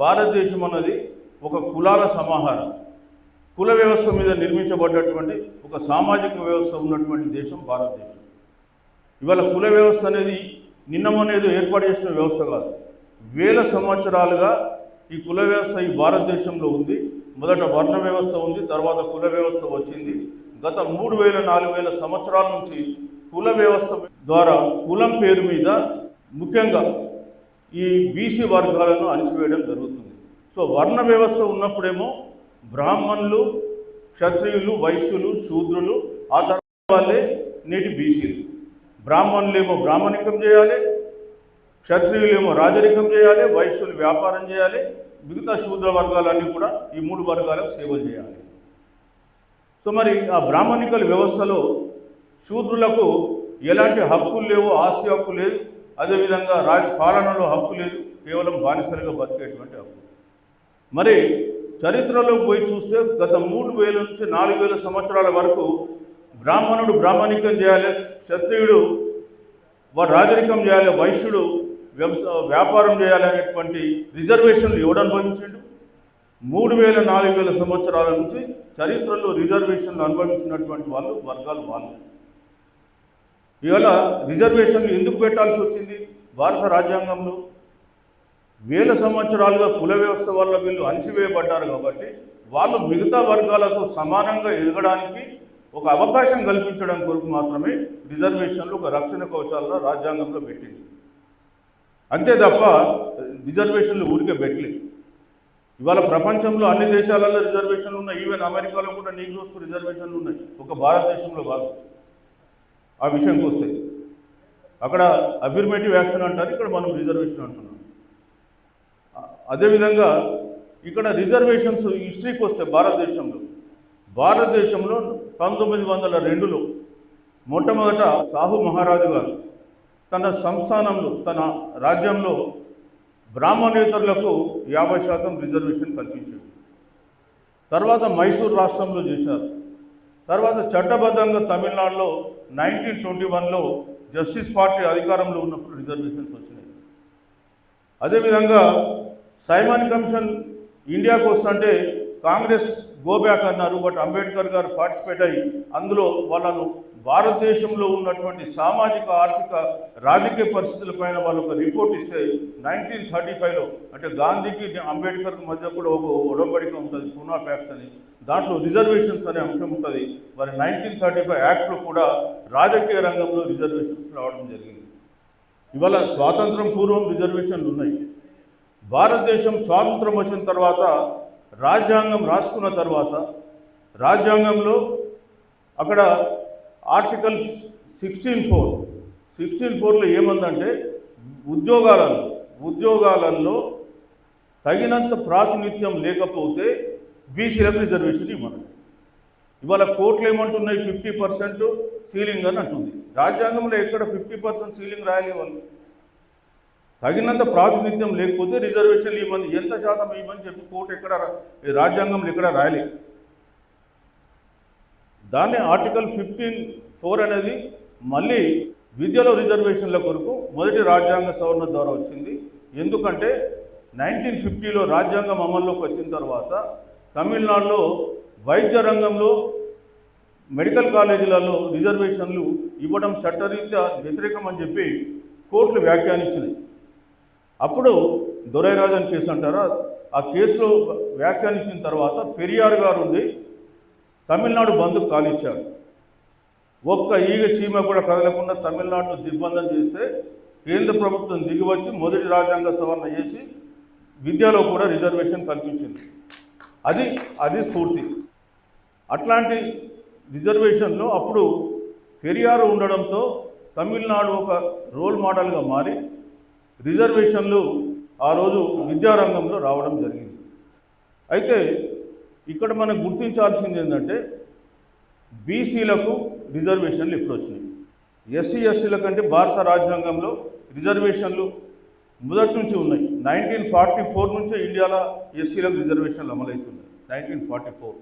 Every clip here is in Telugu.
భారతదేశం అన్నది ఒక కులాల సమాహారం. కుల వ్యవస్థ మీద నిర్మించబడ్డటువంటి ఒక సామాజిక వ్యవస్థ ఉన్నటువంటి దేశం భారతదేశం. ఇవాళ కుల వ్యవస్థ అనేది నిన్నమనేదో ఏర్పాటు చేసిన వ్యవస్థ కాదు. వేల సంవత్సరాలుగా ఈ కుల వ్యవస్థ ఈ భారతదేశంలో ఉంది. మొదట వర్ణ వ్యవస్థ ఉంది తర్వాత కుల వ్యవస్థ వచ్చింది. గత మూడు వేల నాలుగు వేల సంవత్సరాల నుంచి కుల వ్యవస్థ ద్వారా కులం పేరు మీద ముఖ్యంగా ఈ బీసీ వర్గాలను అణిచివేయడం జరుగుతుంది. సో వర్ణ వ్యవస్థ ఉన్నప్పుడేమో బ్రాహ్మణులు క్షత్రియులు వైశ్యులు శూద్రులు ఆ తర్వాత వాళ్ళే నేటి బీసీలు బ్రాహ్మణులేమో బ్రాహ్మణికం చేయాలి క్షత్రియులేమో రాజరికం చేయాలి వైశ్యులు వ్యాపారం చేయాలి మిగతా శూద్ర వర్గాలన్నీ కూడా ఈ మూడు వర్గాలకు సేవలు చేయాలి. సో మరి ఆ బ్రాహ్మణికల వ్యవస్థలో శూద్రులకు ఎలాంటి హక్కులు లేవు ఆస్తి హక్కు లేదు అదేవిధంగా రాజ పాలనలో హక్కు లేదు కేవలం బానిసలుగా బతికేటువంటి హక్కు. మరి చరిత్రలో పోయి చూస్తే గత మూడు వేల నుంచి నాలుగు వేల సంవత్సరాల వరకు బ్రాహ్మణుడు బ్రాహ్మణికం చేయాలి క్షత్రియుడు వాడు రాజరికం చేయాలి వైశ్యుడు వ్యాపారం చేయాలి అనేటువంటి రిజర్వేషన్లు ఎవడు అనుభవించాడు? మూడు వేల నాలుగు వేల సంవత్సరాల నుంచి చరిత్రలో రిజర్వేషన్లు అనుభవించినటువంటి వాళ్ళు వర్గాలు వాళ్ళు. ఇవాళ రిజర్వేషన్లు ఎందుకు పెట్టాల్సి వచ్చింది? భారత రాజ్యాంగంలో వేల సంవత్సరాలుగా కుల వ్యవస్థ వల్ల వీళ్ళు అణిచివేయబడ్డారు కాబట్టి వాళ్ళు మిగతా వర్గాలతో సమానంగా ఎదగడానికి ఒక అవకాశం కల్పించడం కొరకు మాత్రమే రిజర్వేషన్లు ఒక రక్షణ కవచాలను రాజ్యాంగంలో పెట్టింది. అంతే తప్ప రిజర్వేషన్లు ఊరికే పెట్టలేదు. ఇవాళ ప్రపంచంలో అన్ని దేశాలలో రిజర్వేషన్లు ఉన్నాయి. ఈవెన్ అమెరికాలో కూడా నీకు రిజర్వేషన్లు ఉన్నాయి. ఒక భారతదేశంలో కాదు. ఆ విషయంకి వస్తే. అక్కడ అఫిర్మేటివ్ యాక్షన్ అంటారు ఇక్కడ మనం రిజర్వేషన్ అంటున్నాం. అదేవిధంగా ఇక్కడ రిజర్వేషన్స్ హిస్టరీకి వస్తే భారతదేశంలో. భారతదేశంలో పంతొమ్మిది వందల రెండులో మొట్టమొదట సాహు మహారాజు గారు తన సంస్థానంలో తన రాజ్యంలో బ్రాహ్మణేతరులకు యాభై శాతం రిజర్వేషన్ కల్పించారు. తర్వాత మైసూర్ రాష్ట్రంలో చేశారు. తర్వాత చట్టబద్ధంగా తమిళనాడులో నైన్టీన్ ట్వంటీ వన్లో జస్టిస్ పార్టీ అధికారంలో ఉన్నప్పుడు రిజర్వేషన్స్ వచ్చినాయి. అదేవిధంగా సైమన్ కమిషన్ ఇండియాకు వస్తుంటే కాంగ్రెస్ గోబ్యాక్ అన్నారు బట్ అంబేద్కర్ గారు పార్టిసిపేట్ అయ్యి అందులో వాళ్ళను భారతదేశంలో ఉన్నటువంటి సామాజిక ఆర్థిక రాజకీయ పరిస్థితుల పైన వాళ్ళు ఒక రిపోర్ట్ ఇస్తే నైన్టీన్ థర్టీ ఫైవ్లో అంటే గాంధీకి అంబేద్కర్కి మధ్య కూడా ఒక ఉడంబడిక ఉంటుంది పూనా ప్యాక్ట్ అని. దాంట్లో రిజర్వేషన్స్ అనే అంశం ఉంటుంది. మరి నైన్టీన్ థర్టీ ఫైవ్ యాక్ట్లో కూడా రాజకీయ రంగంలో రిజర్వేషన్స్ రావడం జరిగింది. ఇవాళ స్వాతంత్రం పూర్వం రిజర్వేషన్లు ఉన్నాయి. భారతదేశం స్వాతంత్రం వచ్చిన తర్వాత రాజ్యాంగం రాసుకున్న తర్వాత రాజ్యాంగంలో అక్కడ ఆర్టికల్ సిక్స్టీన్ ఫోర్ సిక్స్టీన్ ఫోర్లో ఏమందంటే ఉద్యోగాలలో ఉద్యోగాలలో తగినంత ప్రాతినిధ్యం లేకపోతే బీసీలకు రిజర్వేషన్ ఇవ్వను. ఇవాళ కోర్టులు ఏమంటున్నాయి? ఫిఫ్టీ పర్సెంట్ సీలింగ్ అని అంటుంది. రాజ్యాంగంలో ఎక్కడ ఫిఫ్టీ పర్సెంట్ సీలింగ్ రాయాలి వాళ్ళు తగినంత ప్రాతినిధ్యం లేకపోతే రిజర్వేషన్ ఇవ్వమని ఎంత శాతం ఇవ్వని చెప్పి కోర్టు ఎక్కడ ఈ రాజ్యాంగంలో ఎక్కడ రాయలే దాన్ని ఆర్టికల్ ఫిఫ్టీన్ ఫోర్ అనేది మళ్ళీ విద్యలో రిజర్వేషన్ల కొరకు మొదటి రాజ్యాంగ సవరణ ద్వారా వచ్చింది. ఎందుకంటే నైన్టీన్ ఫిఫ్టీలో రాజ్యాంగం అమల్లోకి వచ్చిన తర్వాత తమిళనాడులో వైద్య రంగంలో మెడికల్ కాలేజీలలో రిజర్వేషన్లు ఇవ్వడం చట్టరీత్యా వ్యతిరేకం అని చెప్పి కోర్టులు వ్యాఖ్యానించినాయి. అప్పుడు దొరైరాజన్ కేసు అంటారా? ఆ కేసులో వ్యాఖ్యానించిన తర్వాత పెరియార్ గారు ఉండి తమిళనాడు బంధుకు కాలిచ్చాడు. ఒక్క ఈగ చీమ కూడా కదలకుండా తమిళనాడును దిగ్బంధం చేస్తే కేంద్ర ప్రభుత్వం దిగివచ్చి మొదటి రాజ్యాంగ సవరణ చేసి విద్యలో కూడా రిజర్వేషన్ కల్పించింది. అది అది స్ఫూర్తి. అట్లాంటి రిజర్వేషన్లో అప్పుడు పెరియారు ఉండడంతో తమిళనాడు ఒక రోల్ మోడల్గా మారి రిజర్వేషన్లు ఆ రోజు విద్యారంగంలో రావడం జరిగింది. అయితే ఇక్కడ మనం గుర్తించాల్సింది ఏంటంటే బీసీలకు రిజర్వేషన్లు ఎప్పుడు వచ్చినాయి. ఎస్సీ ఎస్సీల కంటే భారత రాజ్యాంగంలో రిజర్వేషన్లు మొదటి నుంచి ఉన్నాయి. నైన్టీన్ ఫార్టీ ఫోర్ నుంచే ఇండియాలో ఎస్సీలకు రిజర్వేషన్లు అమలవుతున్నాయి. నైన్టీన్ ఫార్టీ ఫోర్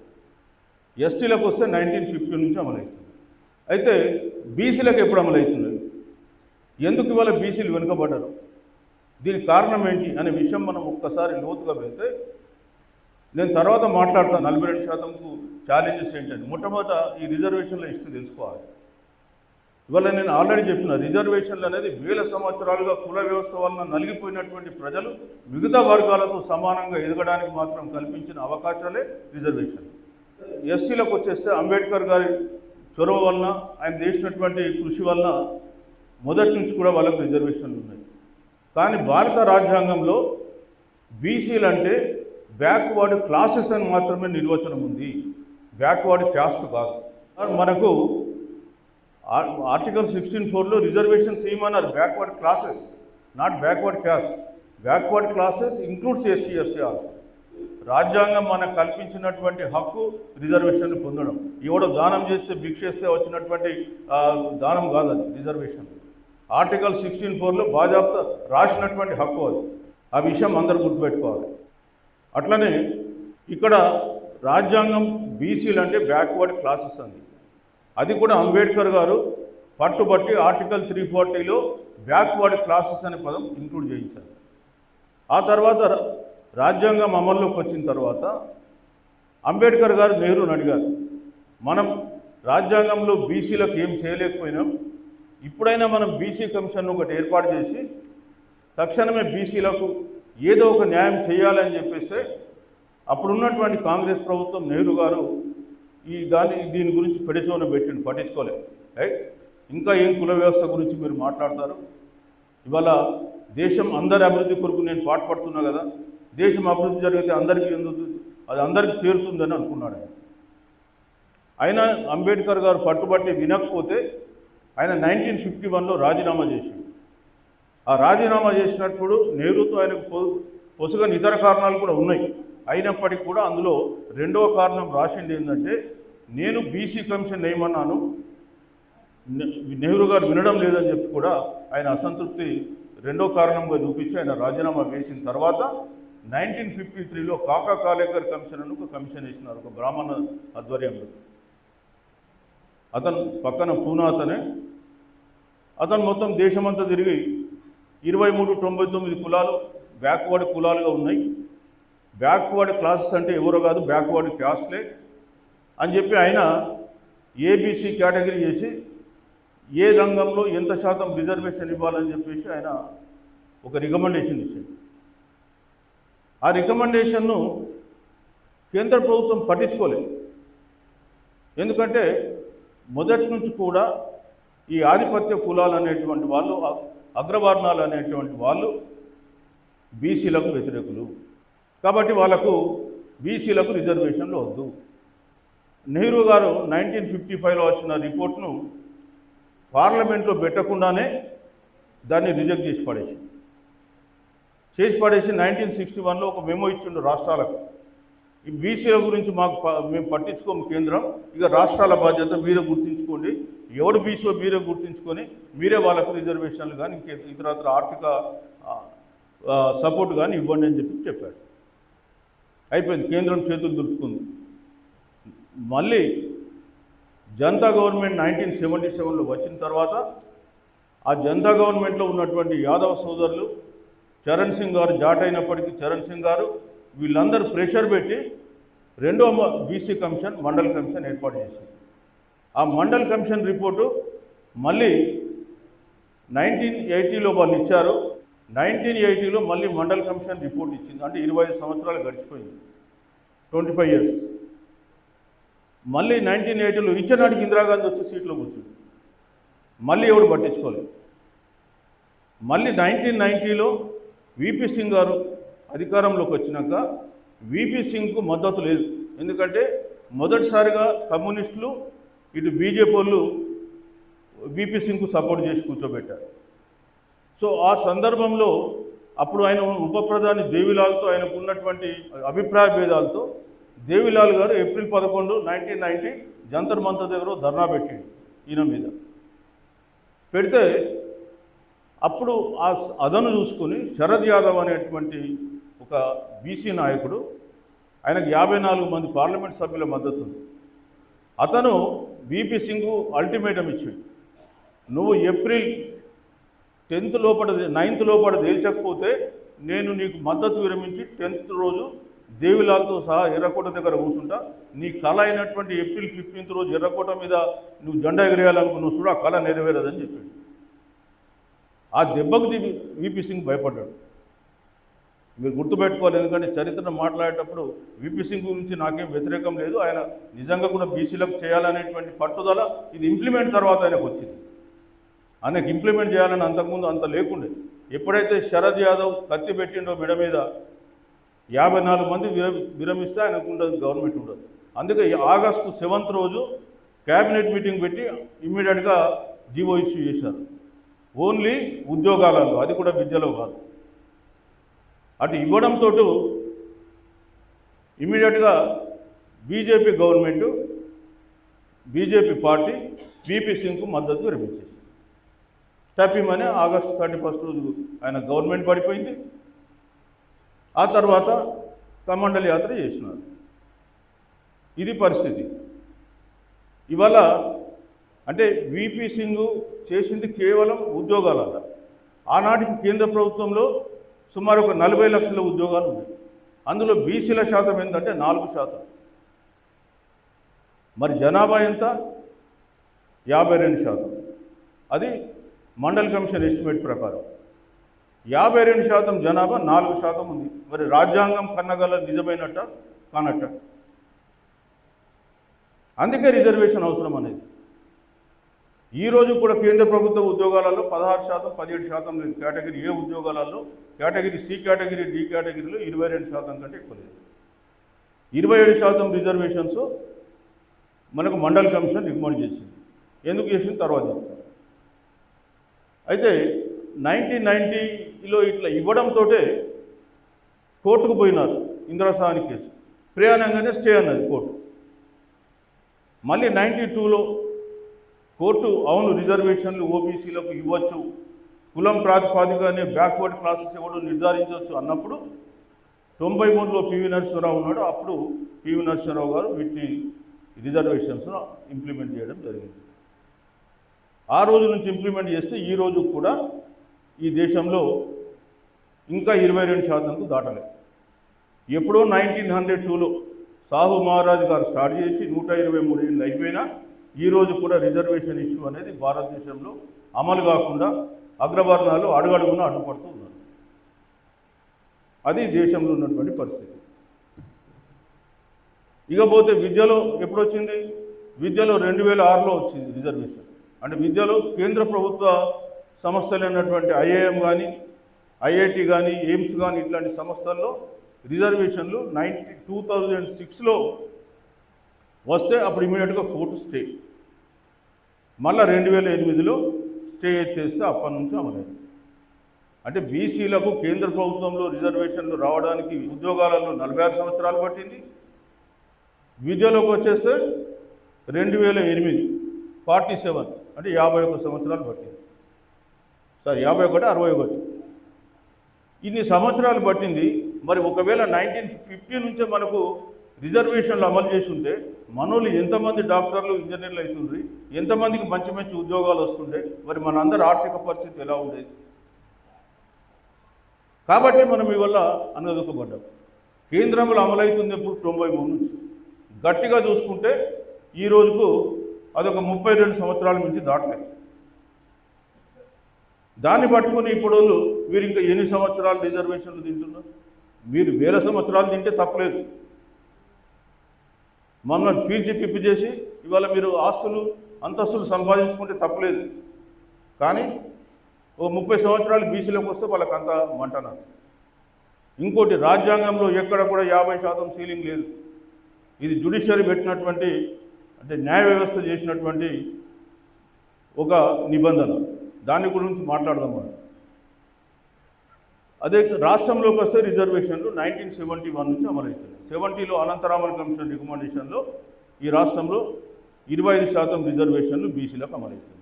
ఎస్టీలకు వస్తే నైన్టీన్ ఫిఫ్టీ నుంచి అమలవుతుంది అయితే బీసీలకు ఎప్పుడు అమలవుతున్నాయి? ఎందుకు ఇవాళ బీసీలు వెనుకబడ్డారు? దీనికి కారణం ఏంటి అనే విషయం మనం ఒక్కసారి లోతుగా వెళ్తే నేను తర్వాత మాట్లాడతాను నలభై రెండు శాతంకు ఛాలెంజెస్ ఏంటంటే మొట్టమొదట ఈ రిజర్వేషన్ల హిస్టరీ తెలుసుకోవాలి. ఇవాళ నేను ఆల్రెడీ చెప్పిన రిజర్వేషన్లు అనేది వేల సంవత్సరాలుగా కుల వ్యవస్థ వలన నలిగిపోయినటువంటి ప్రజలు మిగతా వర్గాలతో సమానంగా ఎదగడానికి మాత్రం కల్పించిన అవకాశాలే రిజర్వేషన్ ఎస్సీలకు వచ్చేస్తే అంబేద్కర్ గారి చొరవ వలన ఆయన చేసినటువంటి కృషి వలన మొదటి నుంచి కూడా వాళ్ళకు రిజర్వేషన్లు ఉన్నాయి. కానీ భారత రాజ్యాంగంలో బీసీలు అంటే బ్యాక్వర్డ్ క్లాసెస్ అని మాత్రమే నిర్వచనం ఉంది. బ్యాక్వర్డ్ క్యాస్ట్ కాదు. మనకు ఆర్టికల్ సిక్స్టీన్ ఫోర్లో రిజర్వేషన్స్ అన్నారు backward classes not backward caste. Backward classes includes SC ST also. రాజ్యాంగం మనకు కల్పించినటువంటి హక్కు రిజర్వేషన్ పొందడం. ఎవడో దానం చేస్తే భిక్షేస్తే వచ్చినటువంటి దానం కాదు అది రిజర్వేషన్. ఆర్టికల్ సిక్స్టీన్ ఫోర్లో బాజాప్తా రాసినటువంటి హక్కు అది. ఆ విషయం అందరూ గుర్తుపెట్టుకోవాలి. అట్లనే ఇక్కడ రాజ్యాంగం బీసీలు అంటే బ్యాక్వర్డ్ క్లాసెస్ అంది అది కూడా అంబేద్కర్ గారు పట్టుబట్టి ఆర్టికల్ త్రీ ఫార్టీలో బ్యాక్వర్డ్ క్లాసెస్ అనే పదం ఇంక్లూడ్ చేయించారు. ఆ తర్వాత రాజ్యాంగం అమల్లోకి వచ్చిన తర్వాత అంబేద్కర్ గారు నెహ్రూని అడిగారు మనం రాజ్యాంగంలో బీసీలకు ఏం చేయలేకపోయినాం? ఇప్పుడైనా మనం బీసీ కమిషన్ ఒకటి ఏర్పాటు చేసి తక్షణమే బీసీలకు ఏదో ఒక న్యాయం చేయాలని చెప్పేసి అప్పుడున్నటువంటి కాంగ్రెస్ ప్రభుత్వం నెహ్రూ గారు ఈ దాని దీని గురించి పెడిచోన పెట్టిండు పట్టించుకోలేదు రైట్? ఇంకా ఏం కుల వ్యవస్థ గురించి మీరు మాట్లాడతారు? ఇవాళ దేశం అందరి అభివృద్ధి కొరకు నేను పాటుపడుతున్నా కదా? దేశం అభివృద్ధి జరిగితే అందరికీ ఎందుకు అది అందరికీ చేరుతుందని అనుకున్నాడు ఆయన. అంబేద్కర్ గారు పట్టుబట్టి వినకపోతే ఆయన నైన్టీన్ ఫిఫ్టీ వన్లో రాజీనామా చేసిండు. ఆ రాజీనామా చేసినప్పుడు నెహ్రూతో ఆయనకు పొసుగని ఇతర కారణాలు కూడా ఉన్నాయి. అయినప్పటికీ కూడా అందులో రెండవ కారణం రాసింది ఏంటంటే నేను బీసీ కమిషన్ వేయమన్నాను. నెహ్రూ గారు వినడం లేదని చెప్పి కూడా ఆయన అసంతృప్తి రెండో కారణంగా చూపించి ఆయన రాజీనామా వేసిన తర్వాత నైన్టీన్ ఫిఫ్టీ త్రీలో కాకా కాలేకర్ కమిషన్ అని ఒక కమిషన్ వేసినారు ఒక బ్రాహ్మణ ఆధ్వర్యంలో. అతను పక్కన పూనా అతనే. అతను మొత్తం దేశమంతా తిరిగి ఇరవై మూడు తొంభై తొమ్మిది కులాలు బ్యాక్వర్డ్ కులాలుగా ఉన్నాయి. బ్యాక్వర్డ్ క్లాసెస్ అంటే ఎవరో కాదు బ్యాక్వర్డ్ క్యాస్ట్లే అని చెప్పి ఆయన ఏబీసీ కేటగిరీ చేసి ఏ రంగంలో ఎంత శాతం రిజర్వేషన్ ఇవ్వాలని చెప్పేసి ఆయన ఒక రికమెండేషన్ ఇచ్చింది. ఆ రికమెండేషన్ను కేంద్ర ప్రభుత్వం పట్టించుకోలేదు. ఎందుకంటే మొదటి నుంచి కూడా ఈ ఆధిపత్య కులాలు అనేటువంటి వాళ్ళు అగ్రవర్ణాలు అనేటువంటి వాళ్ళు బీసీలకు వ్యతిరేకులు. కాబట్టి వాళ్ళకు బీసీలకు రిజర్వేషన్లు వద్దు. నెహ్రూ గారు నైన్టీన్ ఫిఫ్టీ ఫైవ్లో వచ్చిన రిపోర్ట్ను పార్లమెంట్లో పెట్టకుండానే దాన్ని రిజెక్ట్ చేసి పడేసి చేసి పడేసి నైన్టీన్ సిక్స్టీ వన్లో ఒక మెమో ఇచ్చిండు రాష్ట్రాలకు. ఈ బీసీల గురించి మాకు ప- మేము పట్టించుకోము కేంద్రం. ఇక రాష్ట్రాల బాధ్యత మీరే గుర్తించుకోండి. ఎవడు బీసీలో మీరే గుర్తించుకొని మీరే వాళ్ళకు రిజర్వేషన్లు కానీ ఇంకే ఇతరత్ర ఆర్థిక సపోర్ట్ కానీ ఇవ్వండి అని చెప్పి చెప్పాడు. అయిపోయింది. కేంద్రం చేతులు దులుపుకుంది. మళ్ళీ జనతా గవర్నమెంట్ నైన్టీన్ సెవెంటీ సెవెన్లో వచ్చిన తర్వాత ఆ జనతా గవర్నమెంట్లో ఉన్నటువంటి యాదవ సోదరులు చరణ్ సింగ్ గారు జాట్ అయినప్పటికీ చరణ్ సింగ్ గారు వీళ్ళందరూ ప్రెషర్ పెట్టి రెండో బీసీ కమిషన్ మండల్ కమిషన్ ఏర్పాటు చేసింది. ఆ మండల్ కమిషన్ రిపోర్టు మళ్ళీ నైన్టీన్ ఎయిటీలో వాళ్ళు ఇచ్చారు. నైన్టీన్ ఎయిటీలో మళ్ళీ మండల్ కమిషన్ రిపోర్ట్ ఇచ్చింది. అంటే ఇరవై ఐదు సంవత్సరాలు గడిచిపోయింది. Twenty five years. మళ్ళీ నైన్టీన్ ఎయిటీలో ఇచ్చినాటికి ఇందిరాగాంధీ వచ్చి సీట్లో కూర్చుంది. మళ్ళీ ఎవడు పట్టించుకోలేదు. మళ్ళీ నైన్టీన్ నైంటీలో విపి సింగ్ గారు అధికారంలోకి వచ్చినాక విపి సింగ్కు మద్దతు లేదు. ఎందుకంటే మొదటిసారిగా కమ్యూనిస్టులు ఇటు బీజేపీ వాళ్ళు విపి సింగ్కు సపోర్ట్ చేసి కూర్చోబెట్టారు. సో ఆ సందర్భంలో అప్పుడు ఆయన ఉప ప్రధాని దేవిలాల్తో ఆయనకు ఉన్నటువంటి అభిప్రాయ భేదాలతో దేవిలాల్ గారు ఏప్రిల్ పదకొండు నైన్టీన్ నైన్టీ జంతర్ మంతర్ దగ్గర ధర్నా పెట్టిండు ఈయన మీద. పెడితే అప్పుడు ఆ అదను చూసుకుని శరద్ యాదవ్ అనేటువంటి ఒక బీసీ నాయకుడు ఆయనకు యాభై నాలుగు మంది పార్లమెంట్ సభ్యుల మద్దతు ఉంది. అతను బీపీ సింగ్ అల్టిమేటం ఇచ్చాడు. నువ్వు ఏప్రిల్ టెన్త్ లోపల నైన్త్ లోపల తేల్చకపోతే నేను నీకు మద్దతు విరమించి టెన్త్ రోజు దేవిలాల్తో సహా ఎర్రకోట దగ్గర కూర్చుంటా. నీ కళ అయినటువంటి ఏప్రిల్ ఫిఫ్టీన్త్ రోజు ఎర్రకోట మీద నువ్వు జెండా ఎగిరేయాలనుకున్నావు. చూడు ఆ కళ నెరవేరదని చెప్పాడు. ఆ దెబ్బకు విపి సింగ్ భయపడ్డాడు. మీరు గుర్తుపెట్టుకోవాలి ఎందుకంటే చరిత్ర మాట్లాడేటప్పుడు విపి సింగ్ గురించి నాకేం వ్యతిరేకం లేదు. ఆయన నిజంగా కూడా బీసీలకు చేయాలనేటువంటి పట్టుదల ఇది ఇంప్లిమెంట్ తర్వాత ఆయనకు వచ్చింది. అనేక ఇంప్లిమెంట్ చేయాలని అంతకుముందు అంత లేకుండే. ఎప్పుడైతే శరద్ యాదవ్ కత్తి పెట్టిండో మెడ మీద యాభై నాలుగు మంది విర విరమిస్తే ఆయనకు ఉండదు గవర్నమెంట్ ఉండదు. అందుకే ఆగస్టు సెవెంత్ రోజు క్యాబినెట్ మీటింగ్ పెట్టి ఇమ్మీడియట్గా జీవో ఇష్యూ చేశారు ఓన్లీ ఉద్యోగాలలో అది కూడా విద్యలో కాదు. అటు ఇవ్వడంతో ఇమ్మీడియట్గా BJP government BJP party B P సింగ్కు మద్దతు విరమించేసింది. తప్పిమని ఆగస్టు థర్టీ ఫస్ట్ రోజు ఆయన గవర్నమెంట్ పడిపోయింది. ఆ తర్వాత కమండలి యాత్ర చేసినారు. ఇది పరిస్థితి. ఇవాళ అంటే విపి సింగ్ చేసింది కేవలం ఉద్యోగాల ఆనాటికి కేంద్ర ప్రభుత్వంలో సుమారు ఒక నలభై లక్షల ఉద్యోగాలు ఉన్నాయి. అందులో బీసీల శాతం ఏంటంటే నాలుగు శాతం. మరి జనాభా ఎంత? యాభై రెండు శాతం. అది మండల్ కమిషన్ ఎస్టిమేట్ ప్రకారం యాభై రెండు శాతం జనాభా నాలుగు శాతం ఉంది. మరి రాజ్యాంగం కన్నగల నిజమైనట్ట కానట్ట? అందుకే రిజర్వేషన్ అవసరం అనేది. ఈరోజు కూడా కేంద్ర ప్రభుత్వ ఉద్యోగాలలో పదహారు శాతం పదిహేడు శాతం లేదు కేటగిరీ ఏ ఉద్యోగాలలో? కేటగిరీ సి కేటగిరీ డి కేటగిరీలో ఇరవై రెండు శాతం కంటే ఎక్కువ లేదు. ఇరవై ఏడు శాతం రిజర్వేషన్స్ మనకు మండల్ కమిషన్ రికమెండ్ చేసింది. ఎందుకు చేసింది? తర్వాత చెప్తాను. అయితే నైన్టీన్ నైంటీలో ఇట్లా ఇవ్వడంతో కోర్టుకు పోయినారు ఇందిరాసాని కేసు. ప్రయాణంగానే స్టే అన్నది కోర్టు. మళ్ళీ నైంటీ టూలో కోర్టు అవును రిజర్వేషన్లు ఓబీసీలకు ఇవ్వచ్చు కులం ప్రాతిపాదికనే బ్యాక్వర్డ్ క్లాసెస్ ఇవ్వడం నిర్ధారించవచ్చు అన్నప్పుడు తొంభై మూడులో పివి నరసింహరావు ఉన్నాడు. అప్పుడు పివి నరసింహరావు గారు వీటిని రిజర్వేషన్స్ను ఇంప్లిమెంట్ చేయడం జరిగింది. ఆ రోజు నుంచి ఇంప్లిమెంట్ చేస్తే ఈ రోజు కూడా ఈ దేశంలో ఇంకా ఇరవై రెండు శాతంకు దాటలేదు. ఎప్పుడో నైన్టీన్ హండ్రెడ్ టూలో సాహు మహారాజు గారు స్టార్ట్ చేసి నూట ఇరవై మూడు ఏళ్ళు అయిపోయినా ఈ రోజు కూడా రిజర్వేషన్ ఇష్యూ అనేది భారతదేశంలో అమలు కాకుండా అగ్రవర్ణాలు అడుగడుగున అడ్డుపడుతూ ఉన్నారు. అది దేశంలో ఉన్నటువంటి పరిస్థితి. ఇకపోతే విద్యలో ఎప్పుడు వచ్చింది విద్యలో రెండు వేల ఆరులో వచ్చింది రిజర్వేషన్ అంటే విద్యలో కేంద్ర ప్రభుత్వ సంస్థలు అయినటువంటి ఐఏఎం కానీ ఐఐటి కానీ ఎయిమ్స్ కానీ ఇట్లాంటి సంస్థల్లో రిజర్వేషన్లు నైన్టీ టూ థౌజండ్ సిక్స్లో వస్తే అప్పుడు ఇమీడియట్గా కోర్టు స్టే. మళ్ళీ రెండు వేల ఎనిమిదిలో స్టే ఎత్తేస్తే అప్పటి నుంచి అమలైంది. అంటే బీసీలకు కేంద్ర ప్రభుత్వంలో రిజర్వేషన్లు రావడానికి ఉద్యోగాలలో నలభై ఆరు సంవత్సరాలు పట్టింది. విద్యలోకి వచ్చేస్తే రెండు వేల ఎనిమిది ఫార్టీ సెవెన్. అంటే యాభై ఒక సంవత్సరాలు పట్టింది. సారీ యాభై ఒకటి అరవై ఒకటి. ఇన్ని సంవత్సరాలు పట్టింది. మరి ఒకవేళ నైన్టీన్ ఫిఫ్టీ నుంచే మనకు రిజర్వేషన్లు అమలు చేసి ఉంటే మనోళ్ళు ఎంతమంది డాక్టర్లు ఇంజనీర్లు అవుతుండ్రి? ఎంతమందికి మంచి మంచి ఉద్యోగాలు వస్తుండే? మరి మనందరి ఆర్థిక పరిస్థితి ఎలా ఉండేది కాబట్టి మనం ఇవల్ల అనగదొక్కబడ్డాం. కేంద్రంలో అమలవుతుంది ఇప్పుడు తొంభై మూడు నుంచి. గట్టిగా చూసుకుంటే ఈ రోజుకు అదొక ముప్పై రెండు సంవత్సరాల నుంచి దాటలేదు. దాన్ని పట్టుకుని ఇప్పుడు మీరు ఇంకా ఎన్ని సంవత్సరాలు రిజర్వేషన్లు తింటున్నారు? మీరు వేల సంవత్సరాలు తింటే తప్పలేదు. మొన్న పీల్చి పిప్పి చేసి ఇవాళ మీరు ఆస్తులు అంతస్తులు సంపాదించుకుంటే తప్పలేదు. కానీ ఓ ముప్పై సంవత్సరాలు బీసీలోకి వస్తే వాళ్ళకి అంత మంటన్నారు ఇంకోటి రాజ్యాంగంలో ఎక్కడ కూడా యాభై శాతం సీలింగ్ లేదు. ఇది జుడిషియరీ పెట్టినటువంటి అంటే న్యాయ వ్యవస్థ చేసినటువంటి ఒక నిబంధన. దాని గురించి మాట్లాడదాం మనం. అదే రాష్ట్రంలోకి వస్తే రిజర్వేషన్లు నైన్టీన్ సెవెంటీ వన్ నుంచి అమలవుతుంది సెవెంటీలో అనంతరామన్ కమిషన్ రికమెండేషన్లో ఈ రాష్ట్రంలో ఇరవై ఐదు శాతం రిజర్వేషన్లు బీసీలకు అమలవుతుంది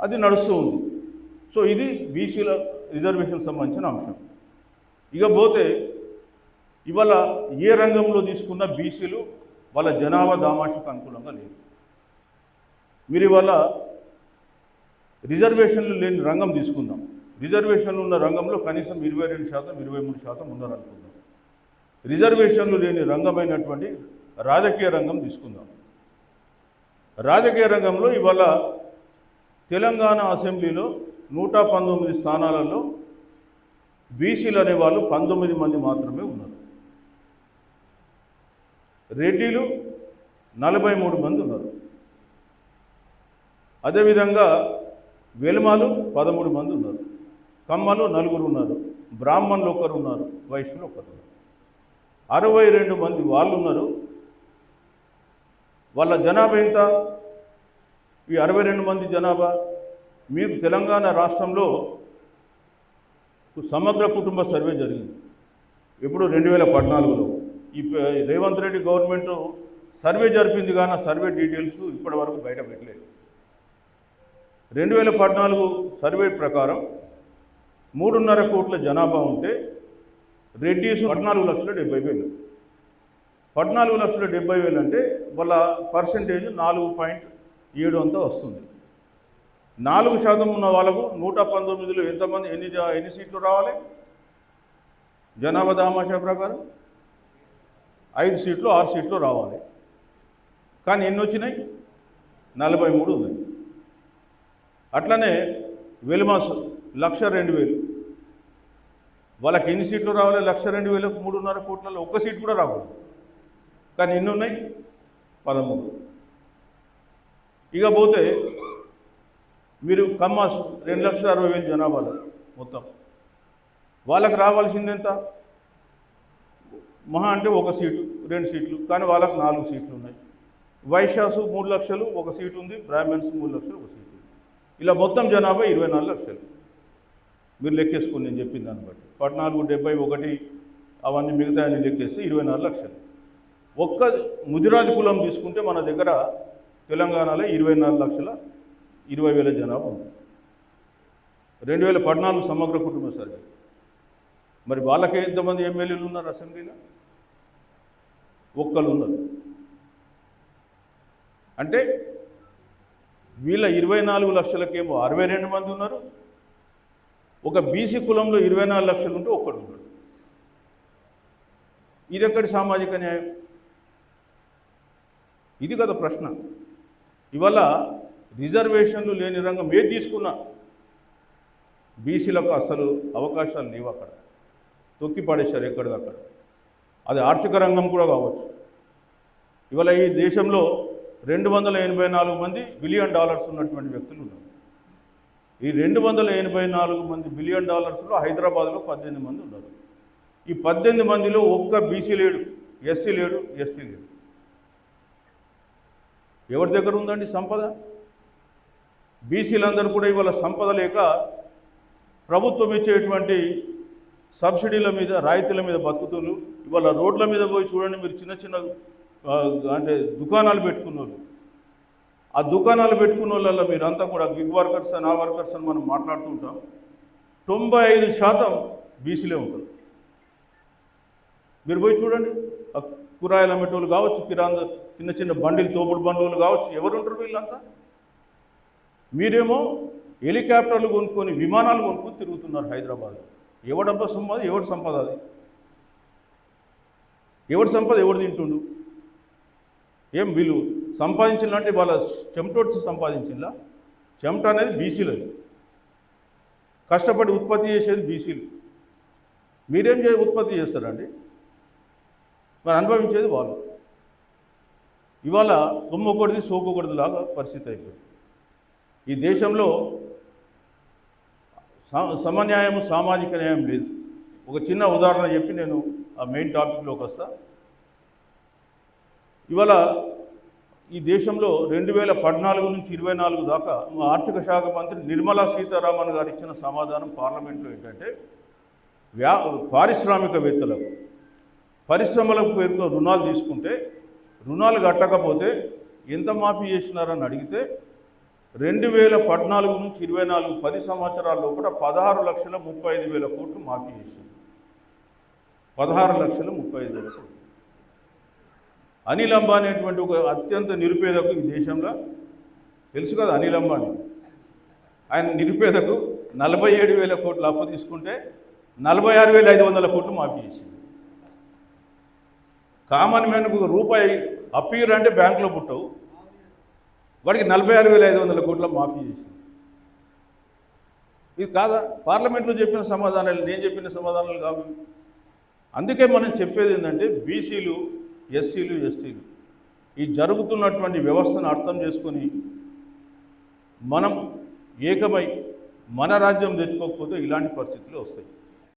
అది నడుస్తూ ఉంది. సో ఇది బీసీల రిజర్వేషన్ సంబంధించిన అంశం. ఇక పోతే ఇవాళ ఏ రంగంలో తీసుకున్న బీసీలు వాళ్ళ జనాభా దామాషకు అనుకూలంగా లేదు. మీరు ఇవాళ రిజర్వేషన్లు లేని రంగం తీసుకుందాం. రిజర్వేషన్లు ఉన్న రంగంలో కనీసం ఇరవై రెండు శాతం ఇరవై మూడు శాతం ఉన్నారనుకుందాం. రిజర్వేషన్లు లేని రంగమైనటువంటి రాజకీయ రంగం తీసుకుందాం. రాజకీయ రంగంలో ఇవాళ తెలంగాణ అసెంబ్లీలో నూట పంతొమ్మిది స్థానాలలో బీసీలు అనేవాళ్ళు పంతొమ్మిది మంది మాత్రమే ఉన్నారు. రెడ్డిలు నలభై మూడు మంది ఉన్నారు. అదేవిధంగా వెలుమాలు పదమూడు మంది ఉన్నారు. కమ్మలు నలుగురు ఉన్నారు. బ్రాహ్మణులు ఒకరు ఉన్నారు. వైశ్యులు ఒకరు ఉన్నారు. అరవై రెండు మంది వాళ్ళు ఉన్నారు. వాళ్ళ జనాభా ఎంత? ఈ అరవై రెండు మంది జనాభా మీకు తెలంగాణ రాష్ట్రంలో సమగ్ర కుటుంబ సర్వే జరిగింది. ఇప్పుడు రెండు వేల పద్నాలుగులో. ఈ రేవంత్ రెడ్డి గవర్నమెంట్ సర్వే జరిపింది కానీ సర్వే డీటెయిల్స్ ఇప్పటి వరకు బయట పెట్టలేదు. రెండు వేల పద్నాలుగు సర్వే ప్రకారం మూడున్నర కోట్ల జనాభా ఉంటే రెడ్డిస్ పద్నాలుగు లక్షల డెబ్బై వేలు. పద్నాలుగు లక్షల డెబ్బై వేలు అంటే వాళ్ళ పర్సంటేజ్ నాలుగు పాయింట్ ఏడు అంతా వస్తుంది. నాలుగు శాతం ఉన్న వాళ్ళకు నూట పంతొమ్మిదిలో ఎంతమంది ఎన్ని ఎన్ని సీట్లు రావాలి? జనాభా దామాషా ప్రకారం ఐదు సీట్లు ఆరు సీట్లు రావాలి. కానీ ఎన్ని వచ్చినాయి? నలభై మూడు ఉన్నాయి. అట్లనే వెలుమాస్ లక్ష రెండు వేలు. వాళ్ళకి ఎన్ని సీట్లు రావాలి? లక్ష రెండు వేలకు మూడున్నర కోట్లలో ఒక్క సీట్ కూడా రావాలి కానీ ఎన్ని ఉన్నాయి? పదమూడు. ఇక పోతే మీరు కమ్మాస్ రెండు లక్షల అరవై వేలు జనాభాలో మొత్తం. వాళ్ళకి రావాల్సింది ఎంత? మహా అంటే ఒక సీటు రెండు సీట్లు కానీ వాళ్ళకి నాలుగు సీట్లు ఉన్నాయి. వైశ్యాసు మూడు లక్షలు ఒక సీటు ఉంది. బ్రాహ్మణ్స్ మూడు లక్షలు ఒక సీటు ఇలా మొత్తం జనాభా ఇరవై నాలుగు లక్షలు. మీరు లెక్కేసుకోండి నేను చెప్పిన దాన్ని బట్టి. పద్నాలుగు డెబ్బై ఒకటి అవన్నీ మిగతా అన్ని లెక్కేస్తే ఇరవై నాలుగు లక్షలు. ఒక్క ముదిరాజు కులం తీసుకుంటే మన దగ్గర తెలంగాణలో ఇరవై నాలుగు లక్షల ఇరవై వేల జనాభా ఉంది. రెండు వేల పద్నాలుగు సమగ్ర కుటుంబ సర్వే. మరి వాళ్ళకే ఎంతమంది ఎమ్మెల్యేలు ఉన్నారు అసెంబ్లీలో? ఒక్కరు ఉన్నారు అంటే వీళ్ళ ఇరవై నాలుగు లక్షలకేమో అరవై రెండు మంది ఉన్నారు. ఒక బీసీ కులంలో ఇరవై నాలుగు లక్షలు ఉంటే ఒక్కడు ఉన్నాడు. ఇది ఎక్కడి సామాజిక న్యాయం? ఇది కదా ప్రశ్న. ఇవాళ రిజర్వేషన్లు లేని రంగం ఏది తీసుకున్నా బీసీలకు అసలు అవకాశాలు లేవు అక్కడ? తొక్కి పడేశారు ఎక్కడిదక్కడ అది ఆర్థిక రంగం కూడా కావచ్చు. ఇవాళ ఈ దేశంలో రెండు వందల ఎనభై నాలుగు మంది బిలియన్ డాలర్స్ ఉన్నటువంటి వ్యక్తులు ఉన్నారు. ఈ రెండు వందల ఎనభై నాలుగు మంది బిలియన్ డాలర్స్లో హైదరాబాద్లో పద్దెనిమిది మంది ఉన్నారు. ఈ పద్దెనిమిది మందిలో ఒక్క బీసీ లేడు ఎస్సీ లేడు ఎస్టీ లేడు. ఎవరి దగ్గర ఉందండి సంపద? బీసీలందరూ కూడా ఇవాళ సంపద లేక ప్రభుత్వం ఇచ్చేటువంటి సబ్సిడీల మీద రాయితీల మీద బతుకుతున్నారు ఇవాళ రోడ్ల మీద పోయి చూడండి మీరు చిన్న చిన్న అంటే దుకాణాలు పెట్టుకున్న వాళ్ళు ఆ దుకాణాలు పెట్టుకున్న వాళ్ళల్లో మీరంతా కూడా గిగ్ వర్కర్స్ అని ఆ వర్కర్స్ అని మనం మాట్లాడుతుంటాం తొంభై ఐదు శాతం బీసీలే ఉంటారు. మీరు పోయి చూడండి. ఆ కూరాయలు అమ్మేటోళ్ళు కావచ్చు కిరాంద చిన్న చిన్న బండిలు తోపుడు బండ్లు కావచ్చు ఎవరు ఉంటారు వీళ్ళంతా? మీరేమో హెలికాప్టర్లు కొనుక్కొని విమానాలు కొనుక్కొని తిరుగుతున్నారు హైదరాబాద్ ఎవడబ్బా సంపద ఎవడు సంపద అది ఎవడు సంపద ఎవడు తింటుండు? ఏం వీళ్ళు అంటే వాళ్ళ చెమటోడ్చి సంపాదించిందా చెమట అనేది బీసీలది. కష్టపడి ఉత్పత్తి చేసేది బీసీలు. మీరేం చే ఉత్పత్తి చేస్తారండి? మరి అనుభవించేది వాళ్ళు. ఇవాళ సొమ్మొకటిది సోకొకటిది లాగా పరిస్థితి అయిపోయింది. ఈ దేశంలో సమన్యాయం సామాజిక న్యాయం లేదు. ఒక చిన్న ఉదాహరణ చెప్పి నేను ఆ మెయిన్ టాపిక్లోకి వస్తా. ఇవాళ ఈ దేశంలో రెండు వేల పద్నాలుగు నుంచి ఇరవై నాలుగు దాకా ఆర్థిక శాఖ మంత్రి నిర్మలా సీతారామన్ గారు ఇచ్చిన సమాధానం పార్లమెంట్లో ఏంటంటే వ్యా పారిశ్రామికవేత్తలకు పరిశ్రమలకు పేరుతో రుణాలు తీసుకుంటే రుణాలు కట్టకపోతే ఎంత మాఫీ చేసినారని అడిగితే రెండు వేల పద్నాలుగు నుంచి ఇరవై నాలుగు పది సంవత్సరాల్లో కూడా పదహారు లక్షల ముప్పై ఐదు వేల కోట్లు మాఫీ చేసింది పదహారు లక్షల ముప్పై ఐదు వేల కోట్లు. అనిల్ అంబానీ అనేటువంటి ఒక అత్యంత నిరుపేదకు ఈ దేశంలో తెలుసు కదా అనిల్ అంబానీ ఆయన నిరుపేదకు నలభై ఏడు వేల కోట్లు అప్పు తీసుకుంటే నలభై ఆరు వేల ఐదు వందల కోట్లు మాఫీ చేసింది. కామన్ మ్యాన్కు ఒక రూపాయి అప్పీరు అంటే బ్యాంకులో పుట్టవు. వాడికి నలభై ఆరు వేల ఐదు వందల కోట్ల మాఫీ చేసింది. ఇది కాదా? పార్లమెంట్లో చెప్పిన సమాధానాలు నేను చెప్పిన సమాధానాలు కావు. అందుకే మనం చెప్పేది ఏంటంటే బీసీలు ఎస్సీలు ఎస్టీలు ఈ జరుగుతున్నటువంటి వ్యవస్థను అర్థం చేసుకొని మనం ఏకమై మన రాజ్యం తెచ్చుకోకపోతే ఇలాంటి పరిస్థితులు వస్తాయి.